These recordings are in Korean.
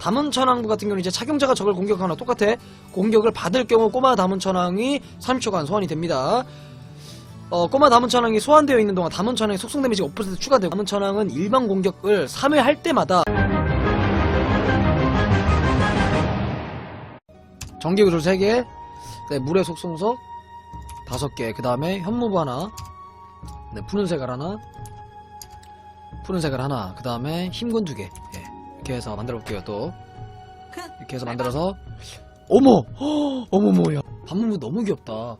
다문천왕부 같은 경우는 이제 착용자가 적을 공격하거나 똑같아. 공격을 받을 경우 꼬마 다문천왕이 30초간 소환이 됩니다. 어, 꼬마 다문천왕이 소환되어 있는 동안 다문천왕의 속성 데미지가 5% 추가되고 다문천왕은 일반 공격을 3회 할 때마다 전기 구슬 3개 네, 물의 속성석 5개 그 다음에 현무부 하나 네, 푸른 색깔 하나 푸른 색깔 하나 그 다음에 힘군 2개. 예, 이렇게 해서 만들어 볼게요 또 이렇게 해서 만들어서 어머 허, 어머머 야 반문부 너무 귀엽다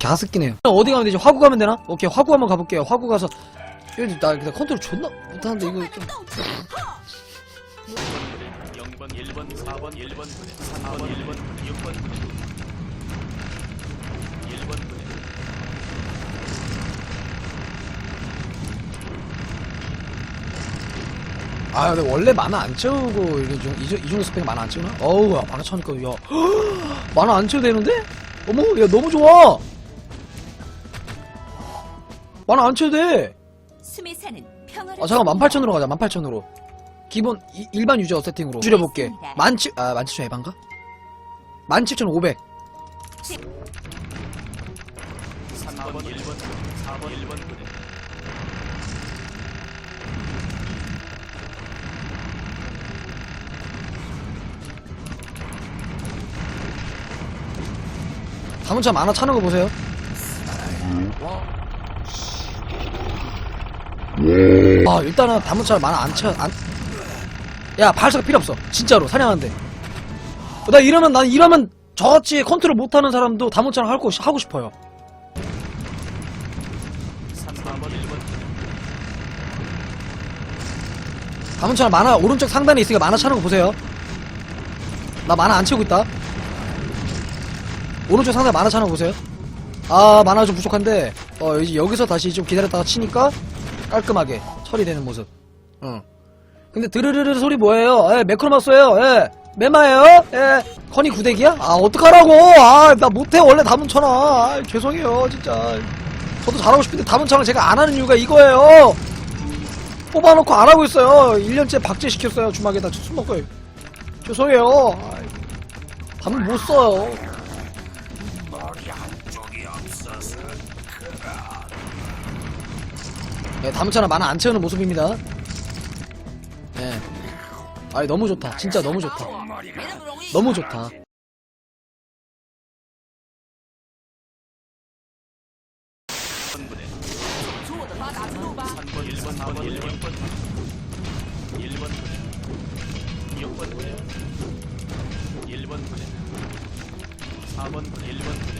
갸스끼네요 어디 가면 되지 화구 가면 되나? 오케이 화구 한번 가볼게요 화구 가서 이거 나 근데 컨트롤 존나 못하는데 이거 좀 0번, 1번, 4번, 1번, 3번, 1번, 6번, 1번, 아 근데 원래 만화 안 채우고 이게 좀 이중 이중 스펙 만화 안 채우나? 어우 야 만화 채우니까 야 만화 안 채워도 되는데? 어머 야 너무 좋아 만화 안 채워도 돼. 숨에 사는 평화를 아 잠깐 18,000으로 가자 18,000으로 기본 이- 일반 유저 세팅으로 줄여볼게 만칠 아17,000 에반가? 17,500 3번, 1번, 4번, 1번, 다문차 만화 차는 거 보세요. 아 일단은 다문차 만화 안 차, 안... 야 발사가 필요 없어. 진짜로 사냥하는데. 나 이러면 난 이러면 저같이 컨트롤 못하는 사람도 다문차랑 할 거, 하고 싶어요. 3번, 1번, 다문차 만화 오른쪽 상단에 있으니까 만화 차는 거 보세요. 나 만화 안 채우고 있다 오른쪽 상단에 만화 거 보세요. 아 만화 좀 부족한데 어 이제 여기서 다시 좀 기다렸다가 치니까 깔끔하게 처리되는 모습. 응 근데 드르르르 소리 뭐예요? 예 매크로마스예요. 예. 메마예요? 예. 커니 구대기야? 아 어떡하라고? 아 나 못해. 원래 다문천아 아, 죄송해요 진짜. 저도 잘하고 싶은데 다문천을 제가 안 하는 이유가 이거예요. 뽑아놓고 안 하고 있어요. 1년째 박제시켰어요. 주막에다 술 먹고. 죄송해요. 아이, 밥을 못 써요. 네, 다음차나 만화 안 채우는 모습입니다. 네. 아이, 너무 좋다. 진짜 너무 좋다. 너무 좋다. 부대 3번, 1번, 4번, 1번, 1번 부대 6번 부대 1번 부대 4번 부대 1번 부대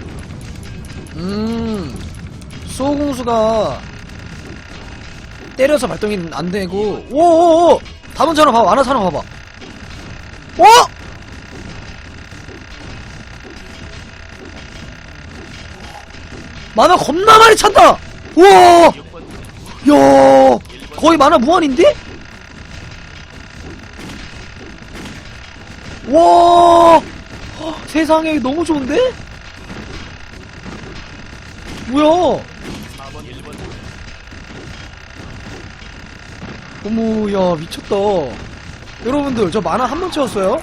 음, 수호공수가 때려서 발동이 안 되고, 오오오! 다문차나 봐봐, 아나차나 봐봐. 어? 만화 겁나 많이 찬다! 우와! 6번 부대 야 거의 만화 무한인데? 와 헉, 세상에 너무 좋은데? 뭐야 4번 1번 부대 어머 야 미쳤다 여러분들 저 만화 한 번 채웠어요?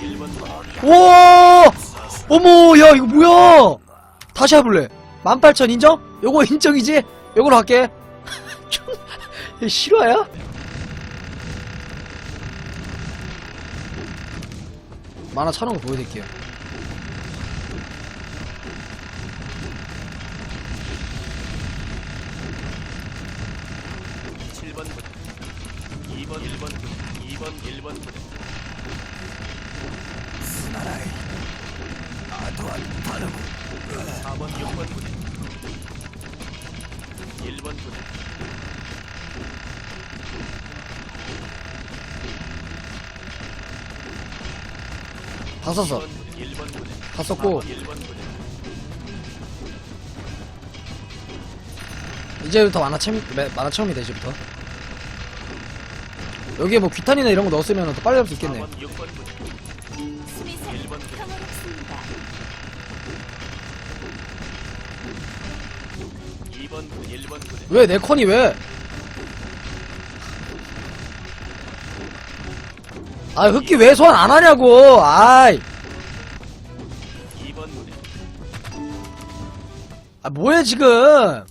1번 부대 와 어머 야 이거 뭐야 다시 해볼래 18,000 인정? 요거 인정이지? 요걸로 할게 실화야? 만화 차는 거 보여드릴게요 2번 1번 부대 2번 1번 부대 다르고 4번 6번 부대 1번 부대 다 썼어. 1번 부대 다 썼고. 1번 부대 이제부터 만화 체험 만화 체험이다 이제부터 여기에 뭐 귀탄이나 이런 거 넣었으면 더 빨리 할수 있겠네. 4번 6번 부대 숨에 사는 평화롭습니다. 2번 부대 1번 부대 왜내 컨이 왜? 아 흑기 왜 소환 안 하냐고. 아이. 2번 부대 아 뭐해 지금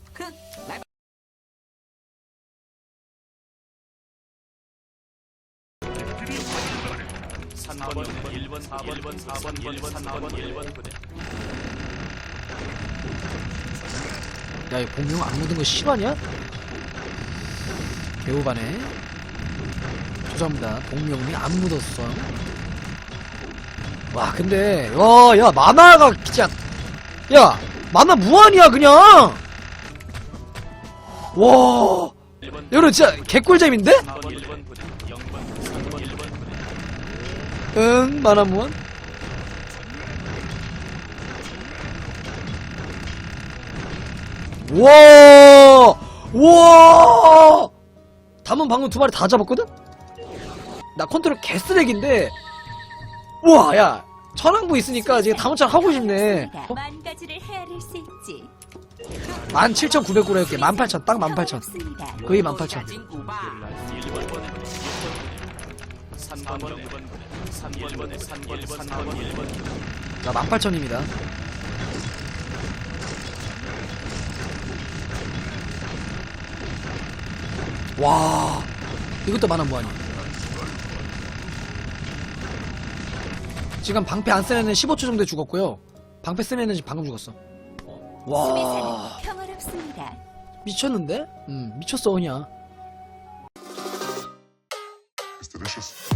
1번 4번 1번 4번 1번 3번 1번 부대 야 이 공룡 안 묻은 거 실화냐? 개우바네 죄송합니다. 공룡이 안 묻었어. 와 근데 와 야 만화가 진짜 야 만화 무한이야 그냥! 와 1번 여러분 진짜 개꿀잼인데? 4번 1번 부대 0번 3번. 1번 부대 응 만화 무한 와! 와! 담은 방금 두 마리 다 잡았거든? 나 컨트롤 개쓰레기인데 우와 야 천왕부 있으니까 지금 담은처럼 하고 싶네 어? 만 가지를 헤아릴 수 있지. 17,900골 해볼게 18,000 딱 18,000 없습니다. 거의 18,000 1번 부대 3번 0번 부대 3번 1번 3번 1번 3번 1번 부대 자 18,000입니다. 와 이것도 만화 무한이야 지금 방패 안 쓰는 애는 15초 정도에 죽었고요. 방패 쓰는 애는 지금 방금 죽었어. 와. 평화롭습니다. 미쳤는데? 음 미쳤어 그냥 gösterişiz.